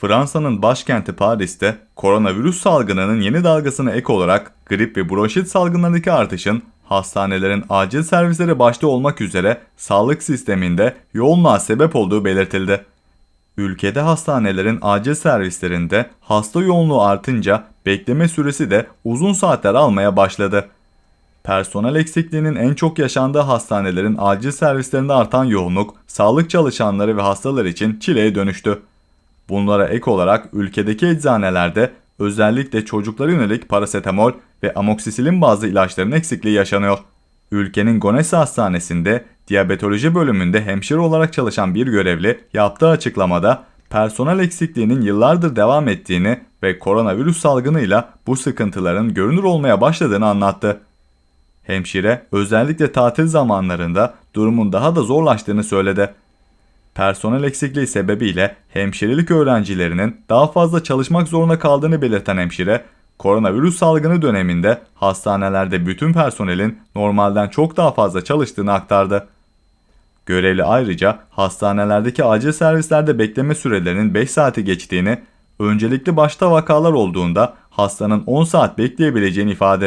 Fransa'nın başkenti Paris'te koronavirüs salgınının yeni dalgasına ek olarak grip ve bronşit salgınlarındaki artışın hastanelerin acil servisleri başta olmak üzere sağlık sisteminde yoğunluğa sebep olduğu belirtildi. Ülkede hastanelerin acil servislerinde hasta yoğunluğu artınca bekleme süresi de uzun saatler almaya başladı. Personel eksikliğinin en çok yaşandığı hastanelerin acil servislerinde artan yoğunluk, sağlık çalışanları ve hastalar için çileye dönüştü. Bunlara ek olarak ülkedeki eczanelerde özellikle çocuklara yönelik parasetamol ve amoksisilin bazı ilaçların eksikliği yaşanıyor. Ülkenin Gonese Hastanesi'nde diyabetoloji bölümünde hemşire olarak çalışan bir görevli yaptığı açıklamada personel eksikliğinin yıllardır devam ettiğini ve koronavirüs salgınıyla bu sıkıntıların görünür olmaya başladığını anlattı. Hemşire özellikle tatil zamanlarında durumun daha da zorlaştığını söyledi. Personel eksikliği sebebiyle hemşirelik öğrencilerinin daha fazla çalışmak zorunda kaldığını belirten hemşire, koronavirüs salgını döneminde hastanelerde bütün personelin normalden çok daha fazla çalıştığını aktardı. Görevli ayrıca hastanelerdeki acil servislerde bekleme sürelerinin 5 saati geçtiğini, öncelikli başta vakalar olduğunda hastanın 10 saat bekleyebileceğini ifade etti.